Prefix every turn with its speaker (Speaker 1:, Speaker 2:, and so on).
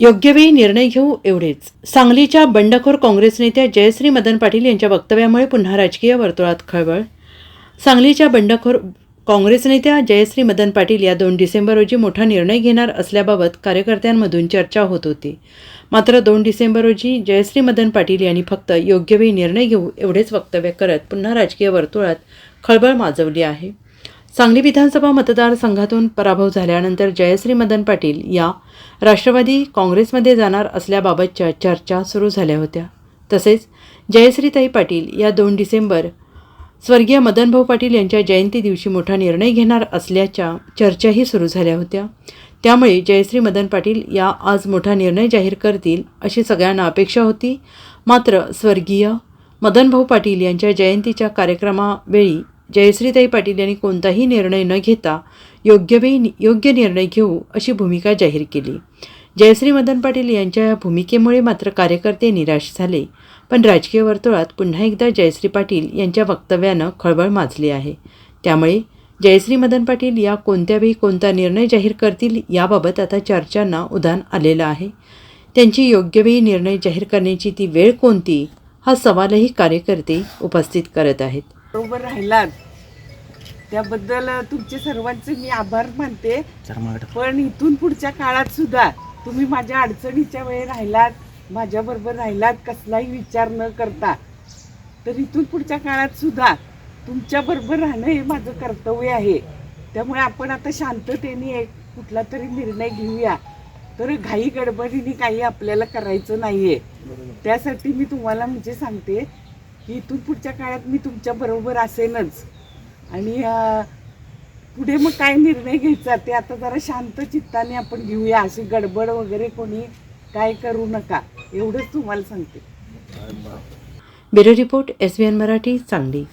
Speaker 1: योग्य वेळी निर्णय घेऊ एवढेच. सांगलीच्या बंडखोर काँग्रेस नेत्या जयश्री मदन पाटील यांच्या वक्तव्यामुळे पुन्हा राजकीय वर्तुळात खळबळ. सांगलीच्या बंडखोर काँग्रेस नेत्या जयश्री मदन पाटील या दोन डिसेंबर रोजी मोठा निर्णय घेणार असल्याबाबत कार्यकर्त्यांमधून चर्चा होत होती. मात्र दोन डिसेंबर रोजी जयश्री मदन पाटील यांनी फक्त योग्य वेळी निर्णय घेऊ एवढेच वक्तव्य करत पुन्हा राजकीय वर्तुळात खळबळ माजवली आहे. सांगली विधानसभा मतदारसंघातून पराभव झाल्यानंतर जयश्री मदन पाटील या राष्ट्रवादी काँग्रेसमध्ये जाणार असल्याबाबतच्या चर्चा सुरू झाल्या होत्या. तसेच जयश्रीताई पाटील या दोन डिसेंबर स्वर्गीय मदनभाऊ पाटील यांच्या जयंती दिवशी मोठा निर्णय घेणार असल्याच्या चर्चाही सुरू झाल्या होत्या. त्यामुळे जयश्री मदन पाटील या आज मोठा निर्णय जाहीर करतील अशी सगळ्यांना अपेक्षा होती. मात्र स्वर्गीय मदनभाऊ पाटील यांच्या जयंतीच्या कार्यक्रमावेळी जयश्रीताई पाटील यांनी कोणताही निर्णय न घेता योग्य वेळी योग्य निर्णय घेऊ अशी भूमिका जाहीर केली. जयश्री मदन पाटील यांच्या या भूमिकेमुळे मात्र कार्यकर्ते निराश झाले पण राजकीय वर्तुळात पुन्हा एकदा जयश्री पाटील यांच्या वक्तव्यानं खळबळ माजली आहे. त्यामुळे जयश्री मदन पाटील या कोणत्या वेळी कोणता निर्णय जाहीर करतील याबाबत आता चर्चांना उधाण आलेलं आहे. त्यांची योग्य वेळी निर्णय जाहीर करण्याची ती वेळ कोणती हा सवालही कार्यकर्ते उपस्थित करत आहेत.
Speaker 2: बरोबर राहिलात. त्याबद्दल तुमचे सर्वांचे मी आभार मानते. पण इथून पुढच्या काळात सुद्धा तुम्ही माझ्या अडचणीच्या वेळी राहिलात माझ्याबरोबर राहिलात कसलाही विचार न करता. तर इथून पुढच्या काळात सुद्धा तुमच्या बरोबर राहणं हे माझं कर्तव्य आहे. त्यामुळे आपण आता शांततेने एक कुठला तरी निर्णय घेऊया. तर घाई गडबडीने काही आपल्याला करायचं नाहीये. त्यासाठी मी तुम्हाला म्हणजे सांगते की इथून पुढच्या काळात मी तुमच्या बरोबर असेनच. आणि पुढे मग काय निर्णय घ्यायचा ते आता जरा शांत चित्ताने आपण घेऊया. अशी गडबड वगैरे कोणी काय करू नका. एवढंच तुम्हाला सांगते.
Speaker 1: Bureau report S B N Marathi Sangli.